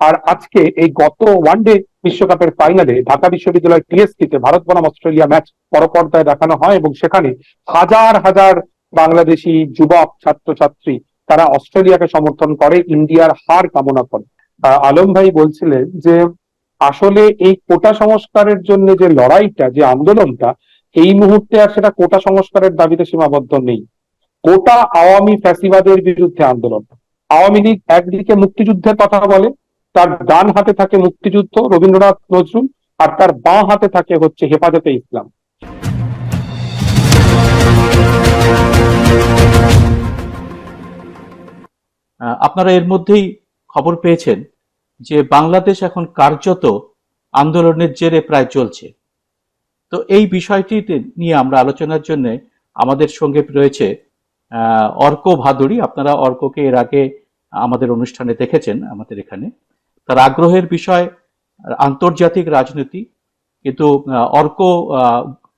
আর আজকে এই গত ওয়ানডে বিশ্বকাপের ফাইনালে ঢাকা বিশ্ববিদ্যালয় টিএসসিতে ভারত বনাম অস্ট্রেলিয়া ম্যাচ পরপর্দায় দেখানো হয় এবং সেখানে হাজার হাজার বাংলাদেশি যুবক, ছাত্রছাত্রী তারা অস্ট্রেলিয়াকে সমর্থন করে, ইন্ডিয়ার হার কামনা করে। আলম ভাই বলছিলেন যে আসলে এই কোটা সংস্কারের জন্য যে লড়াইটা, যে আন্দোলনটা, এই মুহূর্তে আর সেটা কোটা সংস্কারের দাবিতে সীমাবদ্ধ নেই। কোটা আওয়ামী ফ্যাসিবাদের বিরুদ্ধে আন্দোলন। আওয়ামী লীগ একদিকে মুক্তিযুদ্ধের কথা বলে তার ডান হাতে থাকে মুক্তিযুদ্ধ, রবীন্দ্রনাথ নজরুল, আর তার বাঁ হাতে থাকে হচ্ছে হেফাজতে ইসলাম। আপনারা এর মধ্যেই খবর পেয়েছেন যে বাংলাদেশ এখন কার্যত আন্দোলনের জেরে প্রায় চলছে। তো এই বিষয়টি নিয়ে আমরা আলোচনার জন্য আমাদের সঙ্গে রয়েছে অর্ক ভাদুরী আপনারা অর্ককে এর আগে আমাদের অনুষ্ঠানে দেখেছেন, আমাদের এখানে। তার আগ্রহের বিষয় আন্তর্জাতিক রাজনীতি। কিন্তু অর্ক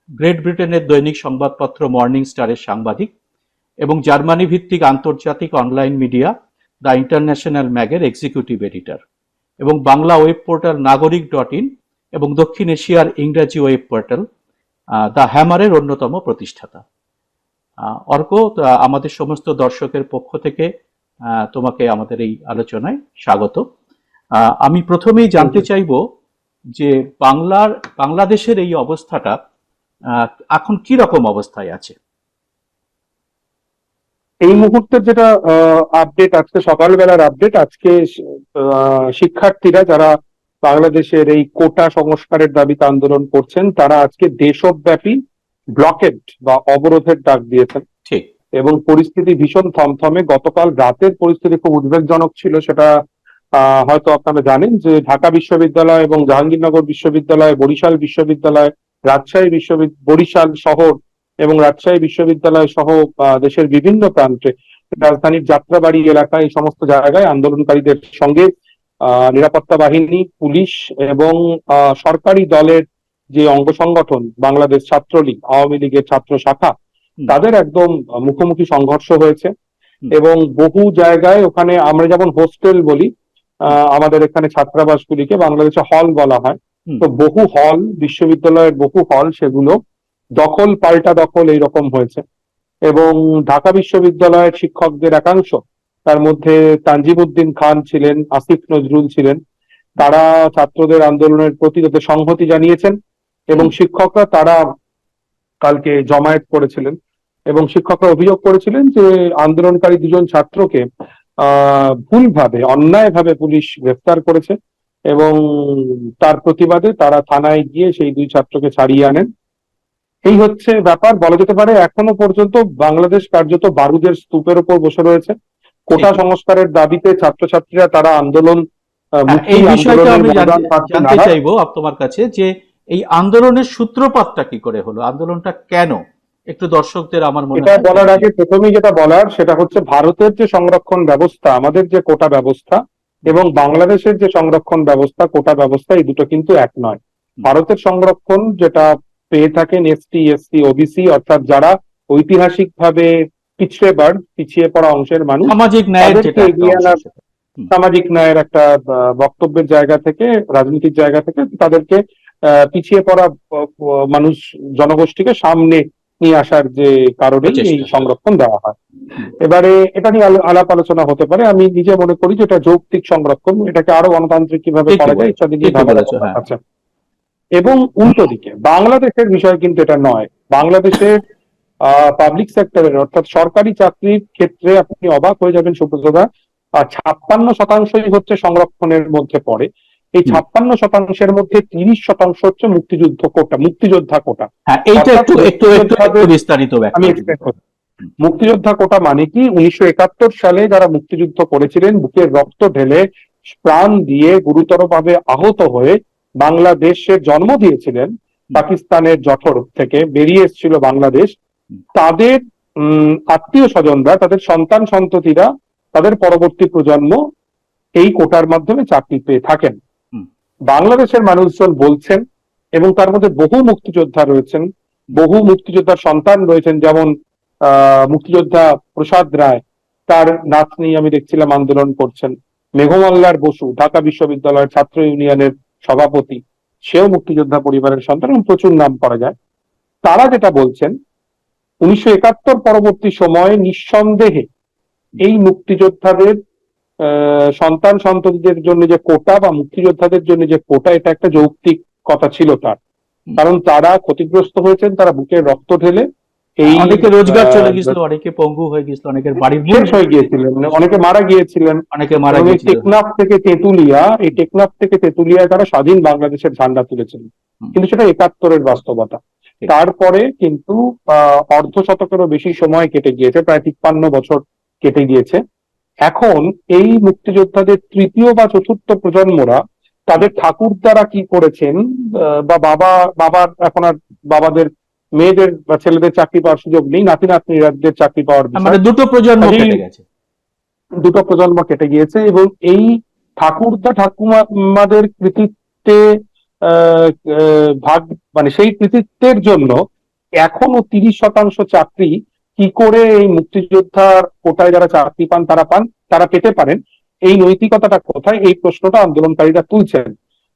গ্রেট ব্রিটেনের দৈনিক সংবাদপত্র মর্নিং স্টারের সাংবাদিক এবং জার্মানি ভিত্তিক আন্তর্জাতিক অনলাইন মিডিয়া দ্য ইন্টারন্যাশনাল ম্যাগের এক্সিকিউটিভ এডিটর এবং Bangla web portal Nagorik dot in এবং দক্ষিণ এশিয়ার ইংরাজি ওয়েব পোর্টাল দ্য হ্যামারের অন্যতম প্রতিষ্ঠাতা। অর্ক আমাদের সমস্ত দর্শকের পক্ষ থেকে তোমাকে আমাদের এই আলোচনায় স্বাগত। আমি প্রথমেই জানতে চাইব যে বাংলার বাংলাদেশের এই অবস্থাটা এখন কি রকম অবস্থায় আছে? এই মুহূর্তের যেটা আপডেট আজকে সকালবেলার আপডেট আজকে শিক্ষার্থীরা যারা বাংলাদেশের এই কোটা সংস্কারের দাবিতে আন্দোলন করছেন তারা আজকে দেশব্যাপী ব্লকেড বা অবরোধের ডাক দিয়েছেন। ঠিক। এবং পরিস্থিতি ভীষণ থমথমে। গতকাল রাতের পরিস্থিতি খুব উদ্বেগজনক ছিল সেটা হয়তো আপনারা জানেন যে ঢাকা বিশ্ববিদ্যালয় এবং জাহাঙ্গীরনগর বিশ্ববিদ্যালয় বরিশাল বিশ্ববিদ্যালয় রাজশাহী বিশ্ববিদ্যালয় বরিশাল শহর এবং রাজশাহী বিশ্ববিদ্যালয় সহ দেশের বিভিন্ন প্রান্তে রাজধানীর যাত্রাবাড়ি এলাকায় এই সমস্ত জায়গায় আন্দোলনকারীদের সঙ্গে আহ, নিরাপত্তা বাহিনী পুলিশ এবং আহ, সরকারি দলের যে অঙ্গ সংগঠন বাংলাদেশ ছাত্রলীগ আওয়ামী লীগের ছাত্র শাখা তাদের একদম মুখোমুখি সংঘর্ষ হয়েছে এবং বহু জায়গায় ওখানে আমরা যেমন হোস্টেল বলি আমাদের এখানে ছাত্রাবাসগুলিকে বাংলাদেশে হল বলা হয়। তো বহু হল বিশ্ববিদ্যালয়ের বহু হল সেগুলো দখল পাল্টা দখল এইরকম হয়েছে। এবং ঢাকা বিশ্ববিদ্যালয়ের শিক্ষকদের একাংশ তার মধ্যে তানজিমুদ্দিন খান ছিলেন আসিফ নজরুল ছিলেন। তারা ছাত্রদের আন্দোলনের প্রতি তাদের সংহতি জানিয়েছেন এবং শিক্ষকরা তারা কালকে জমায়েত করেছিলেন। এবং শিক্ষকরা অভিযোগ করেছিলেন যে আন্দোলনকারী দুজন ছাত্রকে ভুলভাবে অন্যায়ভাবে পুলিশ গ্রেফতার করেছে এবং তার প্রতিবাদে তারা থানায় গিয়ে সেই দুই ছাত্রকে ছাড়িয়ে আনেন। এই হচ্ছে ব্যাপার। বলা যেতে পারে এখনও পর্যন্ত বাংলাদেশ কার্যত বারুদের স্তূপের উপর বসে রয়েছে। কোটা সংস্কারের দাবিতে ছাত্রছাত্রীরা তারা আন্দোলন হ্যাঁ, এই বিষয়টা আমি জানতে-। চাইব তোমার কাছে যে এই আন্দোলনের সূত্রপাতটা কি করে হলো? আন্দোলনটা কেন? একটু দর্শকদের আমার মনে এটা বলার আগে প্রথমেই যেটা বলার সেটা হচ্ছে ভারতের যে সংরক্ষণ ব্যবস্থা আমাদের যে কোটা ব্যবস্থা এবং বাংলাদেশের যে সংরক্ষণ ব্যবস্থা কোটা ব্যবস্থা এই দুটো কিন্তু এক নয়। ভারতের সংরক্ষণ যেটা পেয়ে থাকেন এসটি এসসি ওবিসি অর্থাৎ যারা ঐতিহাসিকভাবে পিছড়ে বার পিছিয়ে পড়া অংশের মানুষ সামাজিক ন্যায়ের একটা এগিয়ে আনার- সামাজিক ন্যায়ের একটা বক্তব্যের জায়গা থেকে রাজনীতির জায়গা থেকে তাদেরকে আহ, পিছিয়ে পড়া মানুষ জনগোষ্ঠীকে সামনে নিয়ে আসার যে কারণে এই সংরক্ষণ দেওয়া হয়। এবারে এটা নিয়ে আলাপ আলোচনা হতে পারে। আমি নিজে মনে করি যে এটা যৌক্তিক সংরক্ষণ এটাকে আরও গণতান্ত্রিক কীভাবে করা যায় ইত্যাদি নিয়ে হ্যাঁ। আছে এবং উল্টো দিকে বাংলাদেশের বিষয় কিন্তু এটা নয়। বাংলাদেশের পাবলিক সেক্টরের অর্থাৎ সরকারি চাকরির ক্ষেত্রে আপনি অবাক হয়ে যাবেন সুপ্রতদা ছাপ্পান্ন শতাংশই হচ্ছে সংরক্ষণের মধ্যে পড়ে। এই ছাপ্পান্ন শতাংশের মধ্যে তিরিশ শতাংশ হচ্ছে মুক্তিযুদ্ধ কোটা মুক্তিযোদ্ধা কোটা। হ্যাঁ এইটা একটু একটু একটু একটু বিস্তারিত আমি। মুক্তিযোদ্ধা কোটা মানে কি? উনিশশো একাত্তর সালে যারা মুক্তিযুদ্ধ করেছিলেন বুকের রক্ত ঢেলে প্রাণ দিয়ে গুরুতরভাবে আহত হয়ে বাংলাদেশের জন্ম দিয়েছিলেন পাকিস্তানের জঠর থেকে বেরিয়ে এসেছিল বাংলাদেশ। তাদের আত্মীয় স্বজনরা তাদের সন্তান সন্ততিরা তাদের পরবর্তী প্রজন্ম এই কোটার মাধ্যমে চাকরি পেয়ে থাকেন। বাংলাদেশের মানুষজন বলছেন এবং তার মধ্যে বহু মুক্তিযোদ্ধা রয়েছেন, বহু মুক্তিযোদ্ধার সন্তান রয়েছেন, যেমন মুক্তিযোদ্ধা প্রসাদ রায়। তার নাতনি আমি দেখছিলাম আন্দোলন করছেন। মেঘমল্লার বসু, ঢাকা বিশ্ববিদ্যালয়ের ছাত্র ইউনিয়নের সভাপতি, সেও মুক্তিযোদ্ধা পরিবারের সন্তান এবং প্রচুর নাম করা যায়। তারা যেটা বলছেন, উনিশশো একাত্তর পরবর্তী সময়ে নিঃসন্দেহে এই মুক্তিযোদ্ধাদের সন্তান সন্ততিদের জন্য যে কোটা বা মুক্তিযোদ্ধাদের জন্য যে কোটা এটা একটা যৌক্তিক কথা ছিল তার। কারণ তারা ক্ষতিগ্রস্ত হয়েছেন তারা বুকের রক্ত ঢেলে এই অনেকে রোজগার চলে গেছিল অনেকে পঙ্গু হয়ে গেছিল অনেকের বাড়ির শেষ হয়ে গিয়েছিলেন মানে অনেকে মারা গিয়েছিলেন। অনেকে মারা এবং এই গিয়েছিল। টেকনাফ থেকে তেঁতুলিয়া এই টেকনাফ থেকে তেঁতুলিয়া তারা স্বাধীন বাংলাদেশের ঝান্ডা তুলেছিলেন হুম। কিন্তু সেটা একাত্তরের বাস্তবতা। তারপরে কিন্তু আহ, অর্ধ শতকেরও বেশি সময় কেটে গিয়েছে প্রায় তিপ্পান্ন বছর কেটে গিয়েছে। এখন এই মুক্তিযোদ্ধাদের তৃতীয় বা চতুর্থ প্রজন্মরা তাদের ঠাকুর দ্বারা কি করেছেন? বা বাবা বাবার এখন আর বাবাদের মেয়েদের বা ছেলেদের চাকরি পাওয়ার সুযোগ নেই নাতি নাতনিদের চাকরি পাওয়ার মানে দুটো প্রজন্ম কেটে গেছে। দুটো প্রজন্ম কেটে গিয়েছে এবং এই ঠাকুরদা ঠাকুমাদের কৃতিত্বে ভাগ মানে সেই কৃতিত্বের জন্য এখনও তিরিশ শতাংশ চাকরি কি করে এই মুক্তিযোদ্ধার কোটায় যারা চাকরি পান তারা পান তারা পেতে পারেন এই নৈতিকতাটা কোথায়? এই প্রশ্নটা আন্দোলনকারীরা তুলছেন।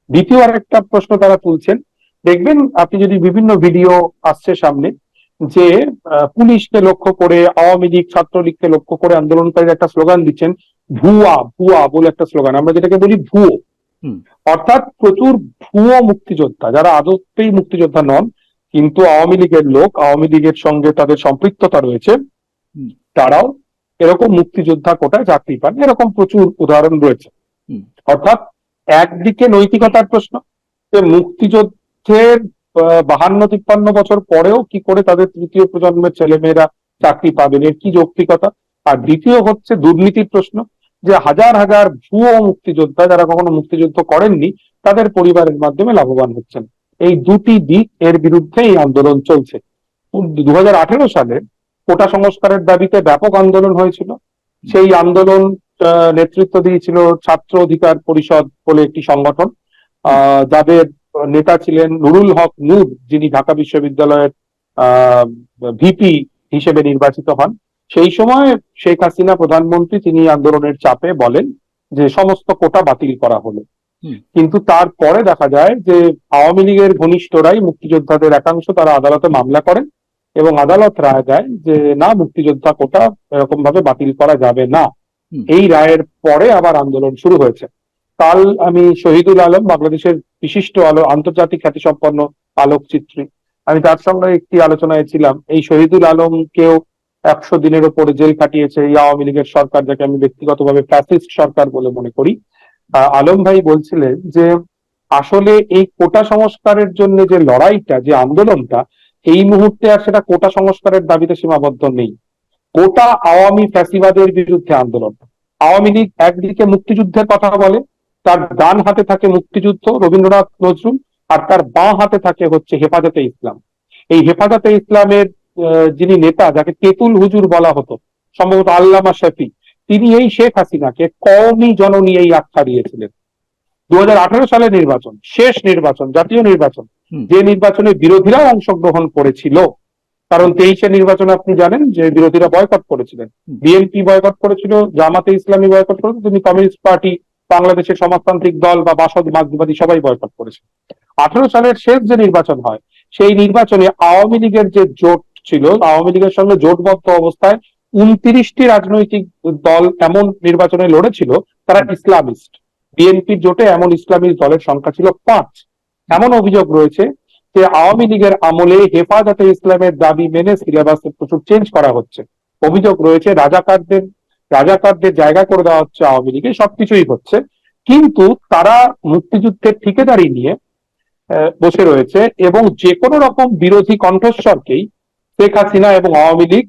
দ্বিতীয় আরেকটা প্রশ্ন তারা তুলছেন। দেখবেন আপনি যদি বিভিন্ন ভিডিও আসছে সামনে যে পুলিশকে লক্ষ্য করে আওয়ামী লীগ ছাত্রলীগকে লক্ষ্য করে আন্দোলনকারীরা একটা স্লোগান দিচ্ছেন ভুয়া ভুয়া বলে একটা স্লোগান। আমরা যেটাকে বলি ভুয়ো। অর্থাৎ প্রচুর ভুয়ো মুক্তিযোদ্ধা যারা আদতেই মুক্তিযোদ্ধা নন কিন্তু আওয়ামী লীগের লোক আওয়ামী লীগের সঙ্গে তাদের সম্পৃক্ততা রয়েছে। তারাও এরকম মুক্তিযোদ্ধা কোটায় চাকরি পান। এরকম প্রচুর উদাহরণ রয়েছে। অর্থাৎ একদিকে নৈতিকতার প্রশ্ন যে মুক্তিযুদ্ধের বাহান্ন তিপ্পান্ন বছর পরেও কি করে তাদের তৃতীয় প্রজন্মের ছেলেমেয়েরা চাকরি পাবেন? এর কি যৌক্তিকতা? আর দ্বিতীয় হচ্ছে দুর্নীতির প্রশ্ন যে হাজার হাজার ভুয়ো মুক্তিযোদ্ধা যারা কখনো মুক্তিযুদ্ধ করেননি তাদের পরিবারের মাধ্যমে লাভবান হচ্ছেন। এই দুটি দিক এর বিরুদ্ধে এই আন্দোলন চলছে। দু হাজার আঠেরো সালে কোটা সংস্কারের দাবিতে ব্যাপক আন্দোলন হয়েছিল। সেই আন্দোলন নেতৃত্ব দিয়েছিল ছাত্র অধিকার পরিষদ বলে একটি সংগঠন। যাদের নেতা ছিলেন নুরুল হক নূর, যিনি ঢাকা বিশ্ববিদ্যালয়ের ভিপি হিসেবে নির্বাচিত হন। সেই সময় শেখ হাসিনা প্রধানমন্ত্রী, তিনি আন্দোলনের চাপে বলেন যে সমস্ত কোটা বাতিল করা হলো। কিন্তু তারপরে দেখা যায় যে আওয়ামী লীগের ঘনিষ্ঠরাই মুক্তিযোদ্ধাদের একাংশ তারা আদালতে মামলা করেন এবং আদালত রায় দেয় যে না মুক্তিযোদ্ধা কোটা এরকম ভাবে বাতিল করা যাবে না। এই রায়ের পরে আবার আন্দোলন শুরু হয়েছে। কাল আমি শহীদুল আলম বাংলাদেশের বিশিষ্ট আলো আন্তর্জাতিক খ্যাতিসম্পন্ন আলোকচিত্রী। আমি তার সঙ্গে একটি আলোচনায় ছিলাম। এই শহীদুল আলমকেও একশো দিনের ওপরে জেল কাটিয়েছে এই আওয়ামী লীগের সরকার যাকে আমি ব্যক্তিগতভাবে ফ্যাসিস্ট সরকার বলে মনে করি। আলম ভাই বলছিলেন যে আসলে এই কোটা সংস্কারের জন্য যে লড়াইটা, যে আন্দোলনটা, এই মুহূর্তে আর সেটা কোটা সংস্কারের দাবিতে সীমাবদ্ধ নেই। কোটা আওয়ামী ফ্যাসিবাদের বিরুদ্ধে আন্দোলন। আওয়ামী লীগ একদিকে মুক্তিযুদ্ধের কথা বলে, তার ডান হাতে থাকে মুক্তিযুদ্ধ রবীন্দ্রনাথ নজরুল, আর তার বাঁ হাতে থাকে হচ্ছে হেফাজতে ইসলাম। এই হেফাজতে ইসলামের যিনি নেতা, যাকে তেতুল হুজুর বলা হতো, সম্ভবত আল্লামা শফি তিনি এই শেখ হাসিনাকে কওমি জননী এই আখ্যা দিয়েছিলেন। দু সালের নির্বাচন শেষ নির্বাচন জাতীয় নির্বাচন। যে নির্বাচনে বিরোধীরাও অংশগ্রহণ করেছিল। কারণ তেইশে নির্বাচনে আপনি জানেন যে বিরোধীরা বয়কট করেছিলেন। বিএনপি বয়কট করেছিল জামাতে ইসলামী বয়কট করেছিল তিনি কমিউনিস্ট পার্টি বাংলাদেশের সমাজতান্ত্রিক দল বা বাসদ মার্ক্সবাদী সবাই বয়কট করেছে আঠারো সালের শেষ যে নির্বাচন হয় সেই নির্বাচনে আওয়ামী লীগের যে জোট ছিল আওয়ামী লীগের সঙ্গে জোটবদ্ধ অবস্থায় উনত্রিশটি রাজনৈতিক দল এমন নির্বাচনে লড়েছিল, তারা ইসলামিস্ট। বিএনপির জোটে এমন ইসলামিস্ট দলের সংখ্যা ছিল পাঁচ। এমন অভিযোগ রয়েছে যে আওয়ামী লীগের আমলে হেফাজতে ইসলামের দাবি মেনে সিলেবাসে প্রচুর চেঞ্জ করা হচ্ছে। অভিযোগ রয়েছে, রাজাকারদের রাজাকারদের জায়গা করে দেওয়া হচ্ছে আওয়ামী লীগে, সবকিছুই হচ্ছে। কিন্তু তারা মুক্তিযুদ্ধের ঠিকাদারি নিয়ে বসে রয়েছে এবং যে কোনো রকম বিরোধী কণ্ঠস্বরকেই শেখ হাসিনা এবং আওয়ামী লীগ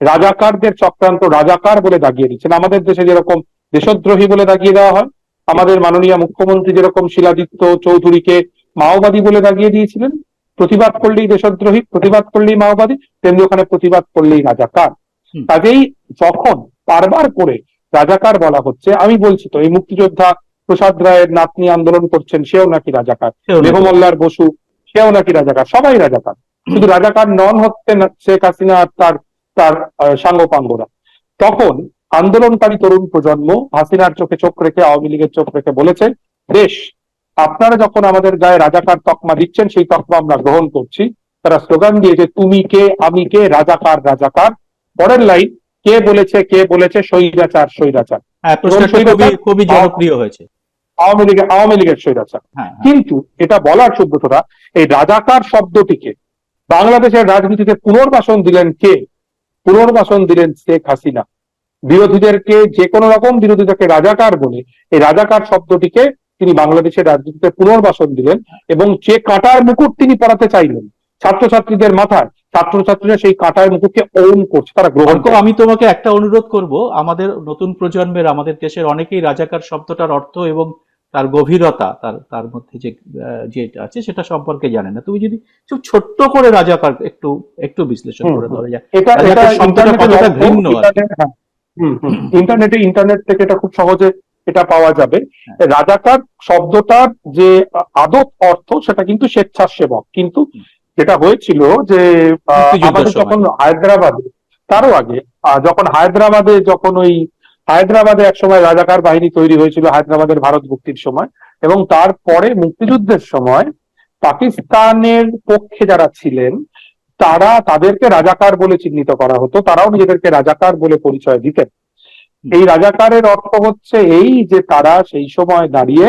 রাজাকারদের চক্রান্ত রাজাকার বলে দাগিয়ে দিচ্ছেন। আমাদের দেশে যেরকম দেশদ্রোহী বলে দাগিয়ে দেওয়া হয় আমাদের মাননীয় মুখ্যমন্ত্রী যেরকম শিলাদিত্য চৌধুরীকে মাওবাদী বলে দাগিয়ে দিয়েছিলেন প্রতিবাদ করলেই দেশদ্রোহী প্রতিবাদ করলেই মাওবাদী তেমনি ওখানে প্রতিবাদ করলেই রাজাকার। কাজেই যখন বারবার করে রাজাকার বলা হচ্ছে আমি বলছি তো এই মুক্তিযোদ্ধা প্রসাদ রায়ের নাতনি আন্দোলন করছেন সেও নাকি রাজাকার। মেঘমল্লার বসু সেও নাকি রাজাকার? সবাই রাজাকার। শুধু রাজাকার নন হচ্ছে শেখ হাসিনা আর তার তার সাঙ্গপাঙ্গরা। তখন আন্দোলনকারী তরুণ প্রজন্ম হাসিনার চোখে চোখ রেখে আওয়ামী লীগের চোখ রেখে বলেছে দেশ আপনারা যখন আমাদের গায়ে রাজাকার তকমা দিচ্ছেন সেই তকমা আমরা গ্রহণ করছি। তারা স্লোগান দিয়েছে তুমি কে আমি কে রাজাকার রাজাকার। পরের লাইন কে বলেছে কে বলেছে স্বৈরাচার স্বৈরাচার। হ্যাঁ খুবই জনপ্রিয় হয়েছে। আওয়ামী লীগের আওয়ামী লীগের স্বৈরাচার। হ্যাঁ হ্যাঁ। কিন্তু এটা বলার সুব্রতরা এই রাজাকার শব্দটিকে বাংলাদেশের রাজনীতিতে পুনর্বাসন দিলেন কে? পুনর্বাসন দিলেন শেখ হাসিনা। বিরোধীদেরকে যে কোনো রকম বিরোধীদেরকে রাজাকার বলে এই রাজাকার শব্দটিকে তিনি বাংলাদেশের রাজনীতিতে পুনর্বাসন দিলেন এবং যে কাঁটার মুকুট তিনি পড়াতে চাইলেন ছাত্রছাত্রীদের মাথায় ছাত্রছাত্রীরা সেই কাঁটার মুকুটকে ওন করছে তারা গ্রহণ অর্ক, আমি তোমাকে একটা অনুরোধ করব আমাদের নতুন প্রজন্মের আমাদের দেশের অনেকেই রাজাকার শব্দটার অর্থ এবং তার গভীরতা তার তার মধ্যে যে যেটা আছে সেটা সম্পর্কে জানে না তুমি যদি খুব ছোট্ট করে রাজাকার একটু একটু বিশ্লেষণ করে। ধরা যায় এটা এটা রাজাকার শব্দটা ইন্টারনেটে কতটা। ইন্টারনেট- হ্যাঁ। ইন্টারনেটে থেকে এটা খুব সহজে এটা পাওয়া যাবে রাজাকার শব্দটার যে আদত অর্থ সেটা কিন্তু স্বেচ্ছাসেবক কিন্তু। যেটা হয়েছিল যে আমাদের যখন হায়দ্রাবাদে তারও আগে যখন হায়দ্রাবাদে যখন ওই হায়দ্রাবাদে একসময় রাজাকার বাহিনী তৈরি হয়েছিল হায়দ্রাবাদের ভারত মুক্তির সময় এবং তারপরে মুক্তিযুদ্ধের সময় পাকিস্তানের পক্ষে যারা ছিলেন তারা তাদেরকে রাজাকার বলে চিহ্নিত করা হতো। তারাও নিজেদেরকে রাজাকার বলে পরিচয় দিতেন। এই রাজাকারের অর্থ হচ্ছে এই যে তারা সেই সময় দাঁড়িয়ে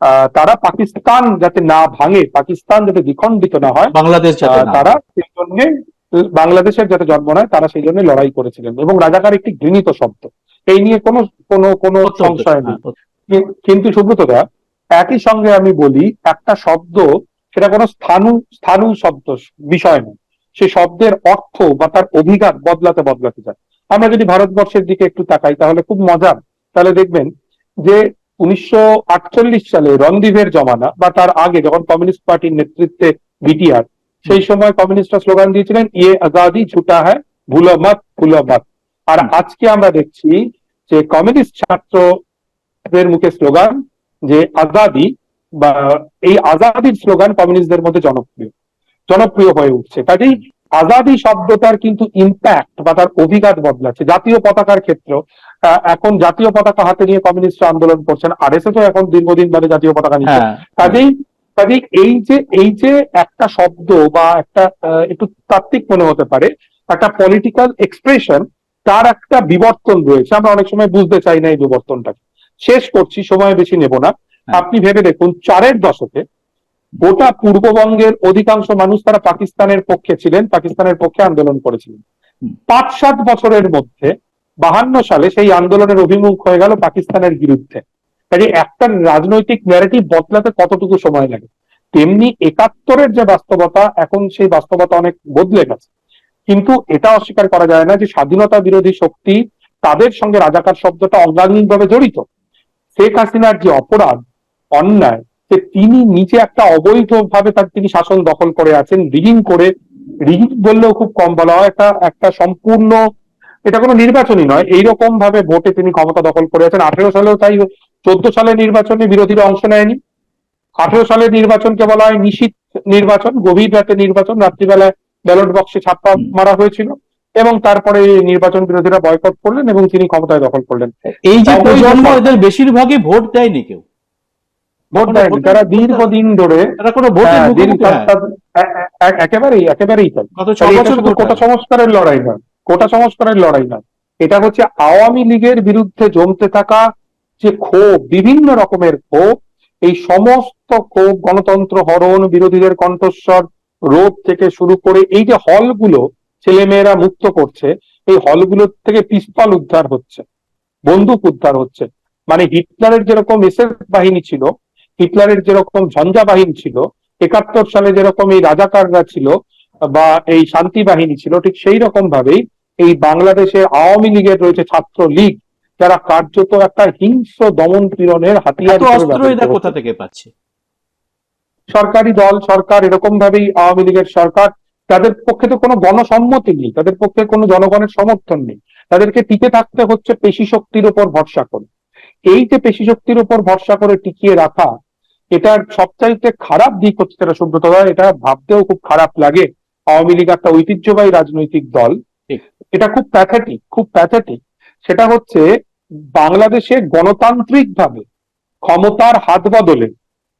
আহ, তারা পাকিস্তান যাতে না ভাঙে পাকিস্তান যাতে বিখণ্ডিত না হয় বাংলাদেশ তারা সেই জন্য বাংলাদেশের যাতে জন্ম নেয় তারা সেই জন্য লড়াই করেছিলেন। এবং রাজাকার একটি ঘৃণিত শব্দ। এই নিয়ে কোনো কোনো কোনো সংশয় নেই। হ্যাঁ, কিন্তু সুব্রতদা একই সঙ্গে আমি বলি একটা শব্দ সেটা কোনো স্থানু স্থানু শব্দ বিষয় নয়। সে শব্দের অর্থ বা তার অভিঘাত বদলাতে বদলাতে যায় আমরা যদি ভারতবর্ষের দিকে একটু তাকাই তাহলে খুব মজার। তাহলে দেখবেন যে উনিশশো আটচল্লিশ সালে রণদীপের জমানা বা তার আগে যখন কমিউনিস্ট পার্টির নেতৃত্বে বিটিআর সেই সময় কমিউনিস্টরা স্লোগান দিয়েছিলেন ইয়ে আজাদি ঝুটা হ্যায় ভুলো মত ভুলো মত। আর আজকে আমরা দেখছি যে কমিউনিস্ট ছাত্রদের মুখে স্লোগান যে আজাদি বা এই আজাদির স্লোগান কমিউনিস্টদের মধ্যে জনপ্রিয় জনপ্রিয় হয়ে উঠছে। কাজেই আজাদি শব্দটার কিন্তু ইম্প্যাক্ট বা তার অভিঘাত বদলাচ্ছে। জাতীয় পতাকার ক্ষেত্র এখন জাতীয় পতাকা হাতে নিয়ে কমিউনিস্ট আন্দোলন করছেন। আর এসে তো এখন দীর্ঘদিন ধরে জাতীয় পতাকা নিচ্ছে। হ্যাঁ কাজেই কাজেই এই যে এই যে একটা শব্দ বা একটা একটু তাত্ত্বিক মনে হতে পারে একটা পলিটিক্যাল এক্সপ্রেশন তার একটা বিবর্তন রয়েছে। আমরা অনেক সময় বুঝতে চাই না এই বিবর্তনটাকে। শেষ করছি সময় বেশি নেব না। হ্যাঁ। আপনি ভেবে দেখুন চারের দশকে গোটা পূর্ববঙ্গের অধিকাংশ মানুষ তারা পাকিস্তানের পক্ষে ছিলেন পাকিস্তানের পক্ষে আন্দোলন করেছিলেন। পাঁচ সাত বছরের মধ্যে বাহান্ন সালে সেই আন্দোলনের অভিমুখ হয়ে গেল পাকিস্তানের বিরুদ্ধে। কাজে একটা রাজনৈতিক ন্যারেটিভ বদলাতে কতটুকু সময় লাগে? তেমনি একাত্তরের যে বাস্তবতা এখন সেই বাস্তবতা অনেক বদলে গেছে। কিন্তু এটা অস্বীকার করা যায় না যে স্বাধীনতা বিরোধী শক্তি তাদের সঙ্গে রাজাকার শব্দটা অঙ্গাঙ্গিকভাবে জড়িত। শেখ হাসিনার যে অপরাধ, অন্যায় যে তিনি নিজে একটা অবৈধভাবে তার তিনি শাসন দখল করে আছেন, রিগিং করে, রিগিং বললেও খুব কম বলা হয়, একটা একটা সম্পূর্ণ, এটা কোনো নির্বাচনই নয় এইরকম ভাবে ভোটে তিনি ক্ষমতা দখল করে আছেন। আঠেরো সালেও তাই চোদ্দ সালের নির্বাচনে বিরোধীরা অংশ নেয়নি। আঠেরো সালের নির্বাচনকে বলা হয় নিশীত নির্বাচন, গভীর রাতে নির্বাচন, রাত্রিবেলায় ব্যালট বক্সে ছাপ্পা মারা হয়েছিল এবং তারপরে নির্বাচন বিরোধীরা বয়কট করলেন এবং তিনি ক্ষমতায় দখল করলেন। এই যে প্রজন্ম এদের বেশিরভাগই ভোট দেয়নি কেউ। ভোট দেয়নি তারা দীর্ঘদিন ধরে কোনো হ্যাঁ, হ্যাঁ, একেবারেই একেবারেই তাই। কোটা সংস্কারের লড়াই নয় কোটা সংস্কারের লড়াই নয়। এটা হচ্ছে আওয়ামী লীগের বিরুদ্ধে জমতে থাকা যে ক্ষোভ বিভিন্ন রকমের ক্ষোভ এই সমস্ত ক্ষোভ গণতন্ত্র হরণ বিরোধীদের কণ্ঠস্বর রোধ থেকে শুরু করে এই যে হলগুলো ছেলেমেয়েরা মুক্ত করছে এই হলগুলো থেকে পিস্তল উদ্ধার হচ্ছে বন্দুক উদ্ধার হচ্ছে মানে হিটলারের যেরকম এসএস বাহিনী ছিল হিটলারের যেরকম ঝঞ্ঝা বাহিনী ছিল একাত্তর সালে যেরকম এই রাজাকাররা ছিল বা এই শান্তি বাহিনী ছিল ঠিক সেই রকম ভাবেই এই বাংলাদেশের আওয়ামী লীগের রয়েছে ছাত্র লীগ যারা কার্যত একটা হিংস্র দমন পীড়নের হাতিয়ার। কোথা থেকে পাচ্ছে সরকারি দল সরকার এরকম ভাবেই আওয়ামী লীগের সরকার তাদের পক্ষে তো কোনো গণসম্মতি নেই তাদের পক্ষে কোনো জনগণের সমর্থন নেই। তাদেরকে টিকে থাকতে হচ্ছে পেশি শক্তির উপর ভরসা করে। এই যে পেশি শক্তির উপর ভরসা করে টিকিয়ে রাখা এটার সবচাইতে খারাপ দিক হচ্ছে তারা সুব্রত রায়, এটা ভাবতেও খুব খারাপ লাগে। আওয়ামী লীগ একটা ঐতিহ্যবাহী রাজনৈতিক দল। এটা খুব প্যাথেটিক খুব প্যাথেটিক সেটা হচ্ছে বাংলাদেশে গণতান্ত্রিক ভাবে ক্ষমতার হাত বদলে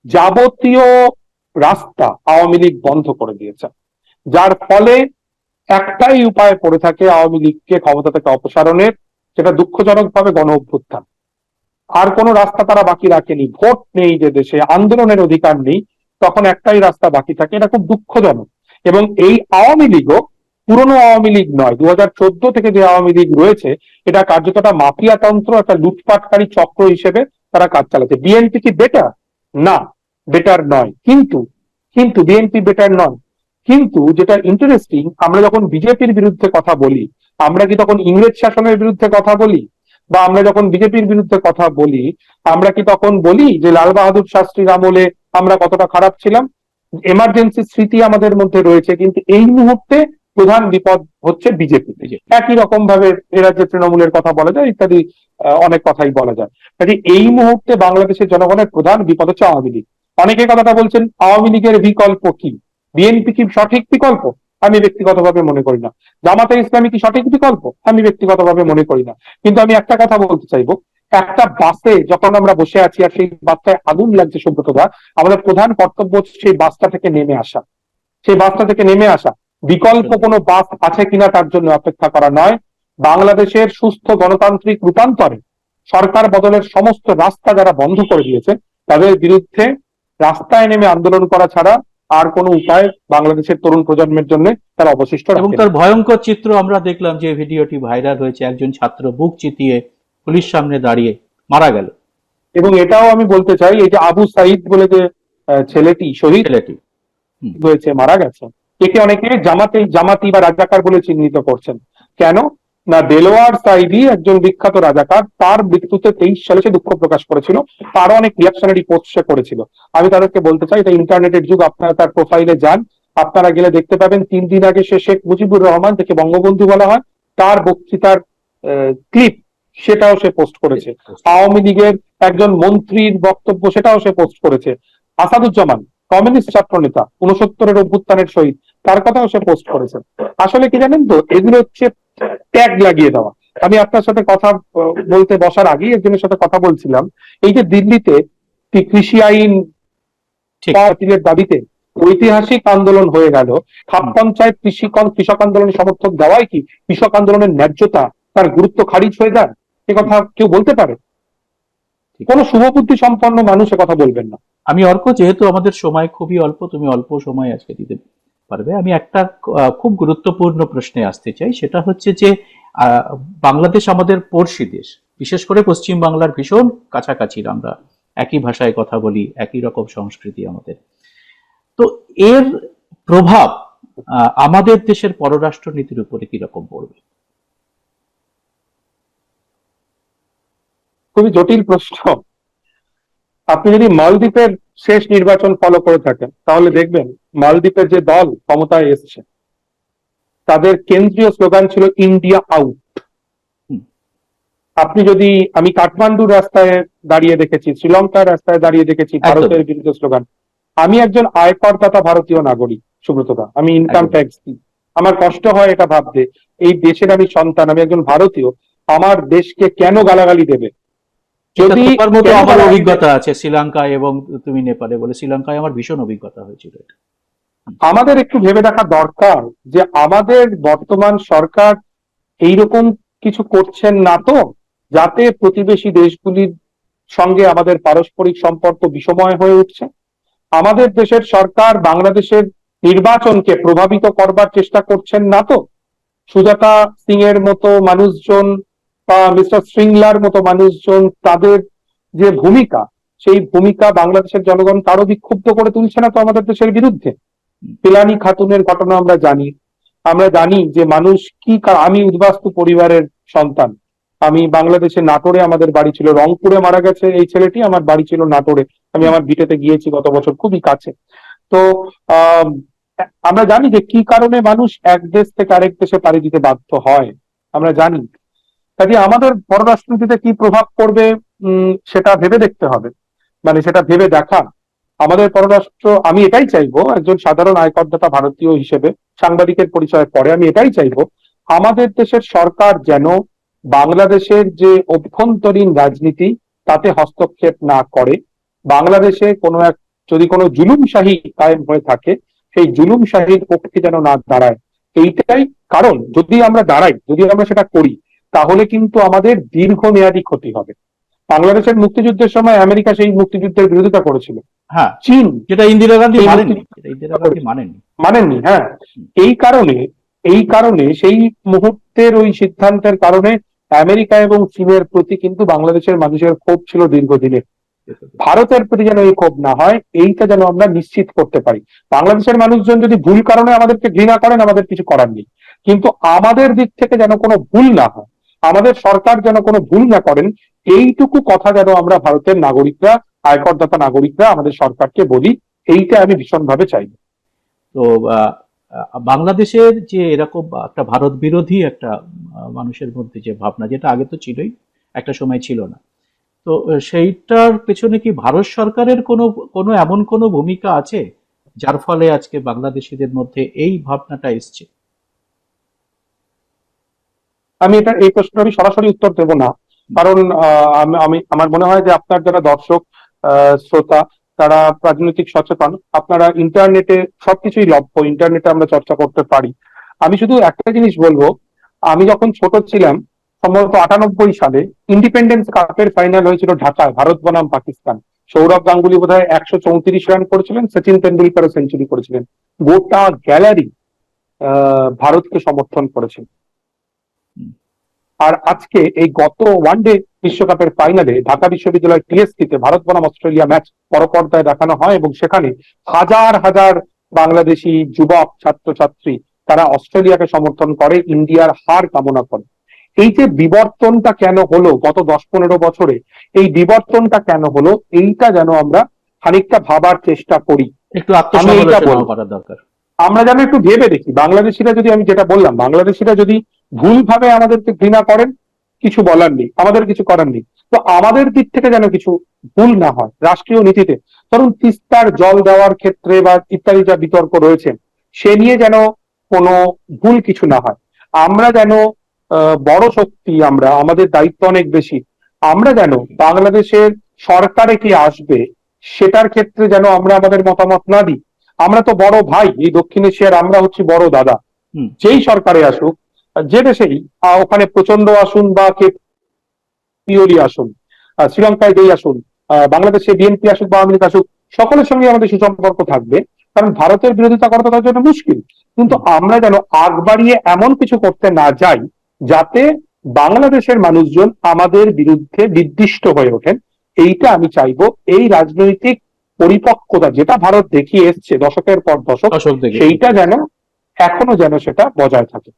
যাবতীয় রাস্তা আওয়ামী লীগ বন্ধ করে দিয়েছে। যার ফলে একটাই উপায় পড়ে থাকে আওয়ামী লীগকে ক্ষমতা থেকে অপসারণের যেটা দুঃখজনকভাবে গণ অভ্যুত্থান। আর কোনো রাস্তা তারা বাকি রাখেনি, ভোট নেই যে দেশে, আন্দোলনের অধিকার নেই, তখন একটাই রাস্তা বাকি থাকে, এটা খুব দুঃখজনক। এবং এই আওয়ামী লীগও পুরনো আওয়ামী লীগ নয় দু থেকে যে আওয়ামী লীগ রয়েছে, এটা কার্যত একটা মাফিয়া তন্ত্র, একটা লুটপাটকারী চক্র হিসেবে তারা কাজ চালাচ্ছে। বিএনপি কি বেটার না। বেটার নয়। কিন্তু কিন্তু বিএনপি বেটার নয়। কিন্তু যেটা ইন্টারেস্টিং আমরা যখন বিজেপির বিরুদ্ধে কথা বলি, আমরা কি তখন ইংরেজ শাসনের বিরুদ্ধে কথা বলি? বা আমরা যখন বিজেপির বিরুদ্ধে কথা বলি, আমরা কি তখন বলি যে লাল বাহাদুর শাস্ত্রীর আমলে আমরা কতটা খারাপ ছিলাম? এমার্জেন্সি স্মৃতি আমাদের মধ্যে রয়েছে, কিন্তু এই মুহূর্তে প্রধান বিপদ হচ্ছে বিজেপি একই রকম ভাবে রাজ্যে তৃণমূলের কথা বলা যায়, ইত্যাদি অনেক কথাই বলা যায়। কাজে এই মুহূর্তে বাংলাদেশের জনগণের প্রধান বিপদ হচ্ছে আওয়ামী লীগ। অনেকে কথাটা বলছেন, আওয়ামী লীগের বিকল্প কি? বিএনপি কি সঠিক বিকল্প? আমি ব্যক্তিগতভাবে মনে করি না। জামাতে ইসলামী কি সঠিক বিকল্প? আমি ব্যক্তিগতভাবে মনে করি না। কিন্তু আমি একটা কথা বলতে চাইব। একটা বাসে যখন আমরা বসে আছি আর সেই বাসটায় আগুন লাগছে, সুব্রতদা, আমাদের প্রধান কর্তব্য হচ্ছে সেই বাসটা থেকে নেমে আসা। সেই বাসটা থেকে নেমে আসা। বিকল্প কোনো বাস আছে কিনা তার জন্য অপেক্ষা করা নয়। বাংলাদেশের সুস্থ গণতান্ত্রিক রূপান্তরে সরকার বদলের সমস্ত রাস্তা যারা বন্ধ করে দিয়েছে, তাদের বিরুদ্ধে রাস্তায় নেমে আন্দোলন করা ছাড়া আর কোনো উপায় বাংলাদেশের তরুণ প্রজন্মের জন্য তার অবশিষ্ট এবং তার ভয়ঙ্কর চিত্র আমরা দেখলাম যে ভিডিওটি ভাইরাল হয়েছে একজন ছাত্র বুক চিতিয়ে পুলিশ সামনে দাঁড়িয়ে মারা গেল। এবং এটাও আমি বলতে চাই এই যে আবু সাইদ বলে যে ছেলেটি শহীদ ছেলেটি। হয়েছে মারা গেছে। একে অনেকে জামাতে জামাতি বা রাজাকার বলে চিহ্নিত করছেন। কেন? না দেলোয়ার সাইদি একজন বিখ্যাত রাজাকার, তার মৃত্যুতে তেইশ সালে সে দুঃখ প্রকাশ করেছিল। তারও অনেক রিয়াকশনারি পোস্ট সে করেছিল। আমি তাদেরকে বলতে চাই, এটা ইন্টারনেটের যুগ, আপনারা তার প্রোফাইলে যান। আপনারা গেলে দেখতে পাবেন, তিন দিন আগে সে শেখ মুজিবুর রহমান থেকে বঙ্গবন্ধু বলা হয়, তার বক্তৃতার ক্লিপ সেটাও সে পোস্ট করেছে। আওয়ামী লীগের একজন মন্ত্রীর বক্তব্য সেটাও সে পোস্ট করেছে। আসাদুজ্জামান কমিউনিস্ট ছাত্র নেতা উনসত্তরের অভ্যুত্থানের শহীদ। তার কথাও সে পোস্ট করেছে। আসলে কি জানেন তো এগুলো হচ্ছে ট্যাগ লাগিয়ে দেওয়া। আমি আপনার সাথে কথা বলতে বসার আগেই একজনের সাথে কথা বলছিলাম। এই যে দিল্লিতে কৃষি আইন। বাতিলের দাবিতে ঐতিহাসিক আন্দোলন হয়ে গেল খাপ পঞ্চায়েত কৃষি কৃষক আন্দোলনের সমর্থক দেওয়াই কি কৃষক আন্দোলনের ন্যায্যতা তার গুরুত্ব খারিজ হয়ে যায় এ কথা কেউ বলতে পারে। কোন শুভবুদ্ধি সম্পন্ন মানুষ কথা বলবেন না। আমি অর্ক যেহেতু আমাদের সময় খুবই অল্প তুমি অল্প সময় আজকে দিতে পারবে। আমি একটা খুব গুরুত্বপূর্ণ প্রশ্নে আসতে চাই। সেটা হচ্ছে যে বাংলাদেশ আমাদের পড়শি দেশ। বিশেষ করে পশ্চিম বাংলার ভীষণ কাছাকাছি আমরা। একই ভাষায় কথা বলি, একই রকম সংস্কৃতি আমাদের। তো এর প্রভাব আমাদের দেশের পররাষ্ট্র নীতির উপরে কি রকম পড়বে? খুবই জটিল প্রশ্ন। আপনি যদি মালদ্বীপের শেষ নির্বাচন ফলো করে থাকেন, তাহলে দেখবেন মালদ্বীপের যে দল ক্ষমতায় এসছে তাদের কেন্দ্রীয় স্লোগান ছিল ইন্ডিয়া আউট। আপনি যদি আমি কাঠমান্ডুর রাস্তায় দাঁড়িয়ে দেখেছি শ্রীলঙ্কার রাস্তায় দাঁড়িয়ে দেখেছি। ভারতের বিরুদ্ধে স্লোগান। আমি একজন আয়করদাতা ভারতীয় নাগরিক সুব্রতদা আমি ইনকাম ট্যাক্স দিই। আমার কষ্ট হয় এটা ভাবতে এই দেশের আমি সন্তান আমি একজন ভারতীয় আমার দেশকে কেন গালাগালি দেবে? যদি আমার অভিজ্ঞতা আছে শ্রীলঙ্কায় এবং তুমি নেপালে বলে শ্রীলঙ্কায় আমার ভীষণ অভিজ্ঞতা হয়েছিল এটা। আমাদের একটু ভেবে দেখা দরকার যে আমাদের বর্তমান সরকার এইরকম কিছু করছেন না তো, যাতে প্রতিবেশী দেশগুলির সঙ্গে আমাদের পারস্পরিক সম্পর্ক বিষময় হয়ে উঠছে। আমাদের দেশের সরকার বাংলাদেশের নির্বাচনকে প্রভাবিত করবার চেষ্টা করছেন না তো। সুজাতা সিং এর মতো মানুষজন বা মিস্টার শৃঙ্গলার মতো মানুষজন তাদের যে ভূমিকা, সেই ভূমিকা বাংলাদেশের জনগণ কারও বিক্ষুব্ধ করে তুলছে না তো আমাদের দেশের বিরুদ্ধে। পিলানি খাতুনের ঘটনা আমরা জানি। আমরা জানি যে মানুষ কি আমি উদ্বাস্তু পরিবারের সন্তান। আমি বাংলাদেশে নাটোরে আমাদের বাড়ি ছিল, রংপুরে মারা গেছে এই ছেলেটি, আমার বাড়ি ছিল নাটোরে। আমি আমার ভিটেতে গিয়েছি গত বছর, খুবই কাছে। তো আমরা জানি যে কি কারণে মানুষ এক দেশ থেকে আরেক দেশে পাড়ি দিতে বাধ্য হয়, আমরা জানি। কাজে আমাদের পররাষ্ট্রনীতিতে কি প্রভাব পড়বে সেটা ভেবে দেখতে হবে। মানে সেটা ভেবে দেখা। আমাদের পররাষ্ট্র, আমি এটাই চাইব, একজন সাধারণ আয়করদাতা ভারতীয় হিসেবে, সাংবাদিকের পরিচয়ের পরে আমি এটাই চাইব, আমাদের দেশের সরকার যেন বাংলাদেশের যে অভ্যন্তরীণ রাজনীতি, তাতে হস্তক্ষেপ না করে, বাংলাদেশে কোনো এক, যদি কোনো জুলুমশাহী কায়েম হয়ে থাকে, সেই জুলুমশাহীর পক্ষে যেন না দাঁড়ায়। এইটাই কারণ, যদি আমরা দাঁড়াই, যদি আমরা সেটা করি, তাহলে কিন্তু আমাদের দীর্ঘমেয়াদী ক্ষতি হবে। বাংলাদেশের মুক্তিযুদ্ধের সময় আমেরিকা সেই মুক্তিযুদ্ধের বিরোধিতা করেছিল। হ্যাঁ। চীন। যেটা ইন্দিরা গান্ধী এই মানেননি। ইন্দিরা গান্ধী মানেননি। মানেননি হ্যাঁ। এই কারণে এই কারণে সেই মুহূর্তের ওই সিদ্ধান্তের কারণে আমেরিকা এবং চীনের প্রতি কিন্তু বাংলাদেশের মানুষের ক্ষোভ ছিল দীর্ঘদিনের। ভারতের প্রতি যেন এই ক্ষোভ না হয় এইটা যেন আমরা নিশ্চিত করতে পারি। বাংলাদেশের মানুষজন যদি ভুল কারণে আমাদেরকে ঘৃণা করেন আমাদের কিছু করার নেই। কিন্তু আমাদের দিক থেকে যেন কোনো ভুল না হয় আমাদের সরকার যেন কোনো ভুল না করেন, এইটুকু কথা যেন আমরা ভারতের নাগরিকরা, আয়করদাতা নাগরিকরা আমাদের সরকারকে বলি, এইটা আমি ভীষণভাবে চাই। তো বাংলাদেশের যে এরকম একটা ভারত বিরোধী একটা মানুষের মধ্যে যে ভাবনা, যেটা আগে তো ছিলই, একটা সময় ছিল না। তো, সেইটার পেছনে কি ভারত সরকারের কোনো কোনো এমন কোনো ভূমিকা আছে, যার ফলে আজকে বাংলাদেশিদের মধ্যে এই ভাবনাটা এসছে? আমি এটা, এই প্রশ্ন আমি সরাসরি উত্তর দেব না। কারণ আমি- আমি, আমার মনে হয় যে আপনার যারা দর্শক শ্রোতা, তারা রাজনৈতিক সচেতন, আপনারা ইন্টারনেটে সবকিছুই লভ্য, ইন্টারনেটে আমরা চর্চা করতে পারি। আমি শুধু একটা জিনিস বলব, আমি যখন ছোট ছিলাম, সম্ভবত আটানব্বই সালে ইন্ডিপেন্ডেন্স কাপের ফাইনাল হয়েছিল ঢাকায়, ভারত বনাম পাকিস্তান। সৌরভ গাঙ্গুলি বোধহয় একশো চৌত্রিশ রান করেছিলেন, সচিন তেন্ডুলকারও সেঞ্চুরি করেছিলেন। গোটা গ্যালারি ভারতকে সমর্থন করেছিল আর আজকে এই গত ওয়ানডে বিশ্বকাপের ফাইনালে ঢাকা বিশ্ববিদ্যালয় টিএসসিতে ভারত বনাম অস্ট্রেলিয়া ম্যাচ পরপর্দায় দেখানো হয় এবং সেখানে হাজার হাজার বাংলাদেশি যুবক ছাত্রছাত্রী তারা অস্ট্রেলিয়াকে সমর্থন করে ইন্ডিয়ার হার কামনা করে। এই যে বিবর্তনটা কেন হলো গত দশ পনেরো বছরে এই বিবর্তনটা কেন হলো এইটা যেন আমরা খানিকটা ভাবার চেষ্টা করি। একটু আত্মসমালোচনা বলব। করা দরকার। আমরা যেন একটু ভেবে দেখি, বাংলাদেশিরা যদি আমি যেটা বললাম, বাংলাদেশিরা যদি ভুলভাবে আমাদেরকে ঘৃণা করেন, কিছু বলার নেই, আমাদের কিছু করার নেই। তো আমাদের দিক থেকে যেন কিছু ভুল না হয়, রাষ্ট্রীয় নীতিতে। ধরুন, তিস্তার জল দেওয়ার ক্ষেত্রে বা ইত্যাদি যা বিতর্ক রয়েছে, সে নিয়ে যেন কোনো ভুল কিছু না হয়। আমরা যেন বড় শক্তি আমরা, আমাদের দায়িত্ব অনেক বেশি, আমরা যেন বাংলাদেশের সরকারে কি আসবে, সেটার ক্ষেত্রে যেন আমরা আমাদের মতামত না দিই। আমরা তো বড় ভাই এই দক্ষিণ এশিয়ার আমরা হচ্ছি বড় দাদা। যেই সরকারে আসুক যে দেশেই ওখানে প্রচণ্ড আসুন বা কে পিওলি আসুন শ্রীলঙ্কায় যেই আসুন বাংলাদেশে বিএনপি আসুক বা আওয়ামী আসুক সকলের সঙ্গে আমাদের সুসম্পর্ক থাকবে। কারণ ভারতের বিরোধিতা করা তো তার জন্য মুশকিল। কিন্তু আমরা যেন আগ বাড়িয়ে এমন কিছু করতে না যাই যাতে বাংলাদেশের মানুষজন আমাদের বিরুদ্ধে বিদ্বিষ্ট হয়ে ওঠেন এইটা আমি চাইব। এই রাজনৈতিক পরিপক্কতা যেটা ভারত দেখিয়ে এসছে দশকের পর দশক সেইটা যেন এখনও যেন সেটা বজায় থাকে।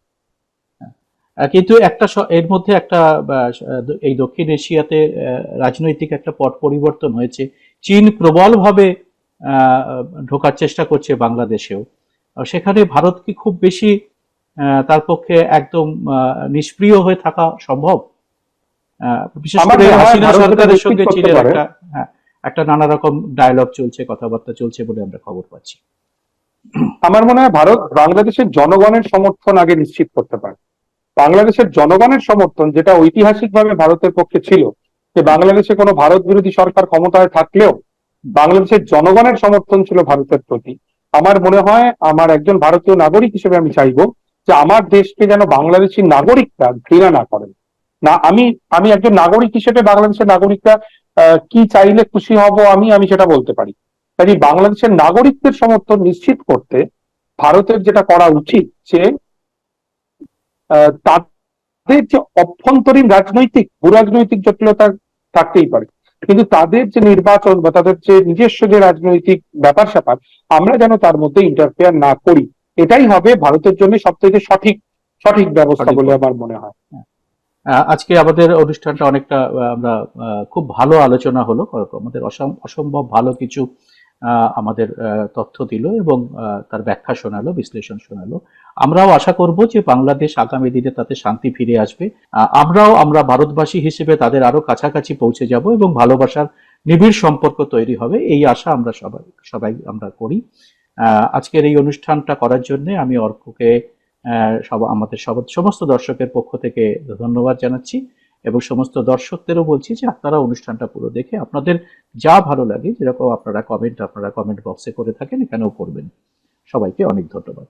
আহ, কিন্তু একটা এর মধ্যে একটা এই দক্ষিণ এশিয়াতে রাজনৈতিক একটা পট পরিবর্তন হয়েছে। চীন প্রবলভাবে ঢোকার চেষ্টা করছে বাংলাদেশেও। সেখানে ভারত কি খুব বেশি আহ, তার পক্ষে একদম আহ, নিষ্ক্রিয় হয়ে থাকা সম্ভব? বিশেষ করে হাসিনা সরকারের সঙ্গে চীনের একটা একটা নানা রকম ডায়লগ চলছে, কথাবার্তা চলছে বলে আমরা খবর পাচ্ছি। আমার মনে হয় ভারত বাংলাদেশের জনগণের সমর্থন আগে নিশ্চিত করতে পারে। বাংলাদেশের জনগণের সমর্থন যেটা ঐতিহাসিকভাবে ভারতের পক্ষে ছিল, যে বাংলাদেশে কোনো ভারত বিরোধী সরকার ক্ষমতায় থাকলেও বাংলাদেশের জনগণের সমর্থন ছিল ভারতের প্রতি। আমার মনে হয় আমার একজন ভারতীয় নাগরিক হিসেবে আমি চাইব যে আমার দেশকে যেন বাংলাদেশি নাগরিকরা ঘৃণা না করেন। না, আমি আমি একজন নাগরিক হিসেবে বাংলাদেশের নাগরিকরা কি চাইলে খুশি হব আমি আমি সেটা বলতে পারি। কাজে বাংলাদেশের নাগরিকদের সমর্থন নিশ্চিত করতে ভারতের যেটা করা উচিত যে তাদের যে অভ্যন্তরীণ রাজনৈতিক ভূ রাজনৈতিক জটিলতা থাকতেই পারে। কিন্তু তাদের যে নির্বাচন বা তাদের যে নিজস্ব যে রাজনৈতিক ব্যাপার স্যাপার আমরা যেন তার মধ্যে ইন্টারফেয়ার না করি। এটাই হবে ভারতের জন্য সব থেকে সঠিক সঠিক ব্যবস্থা বলে আমার মনে হয়। আজকে আমাদের অনুষ্ঠানটা অনেকটা আমরা খুব ভালো আলোচনা হলো আমাদের অসম্ভব ভালো কিছু আমাদের তথ্য দিল এবং তার ব্যাখ্যা শোনালো, বিশ্লেষণ শোনালো। আমরাও আশা করব যে বাংলাদেশ আগামী দিনে তাতে শান্তি ফিরে আসবে। আমরাও আমরা ভারতবাসী হিসেবে তাদের আরও কাছাকাছি পৌঁছে যাব এবং ভালোবাসার নিবিড় সম্পর্ক তৈরি হবে, এই আশা আমরা সবাই সবাই আমরা করি। আজকের এই অনুষ্ঠানটা করার জন্য আমি অর্ককে সব আমাদের সব সমস্ত দর্শকের পক্ষ থেকে ধন্যবাদ জানাচ্ছি এবং সমস্ত দর্শকদেরও বলছি যে আপনারা অনুষ্ঠানটা পুরো দেখে আপনাদের যা ভালো লাগে যেরকম আপনারা কমেন্ট আপনারা কমেন্ট বক্সে করে থাকেন, এখানেও করবেন। সবাইকে অনেক ধন্যবাদ।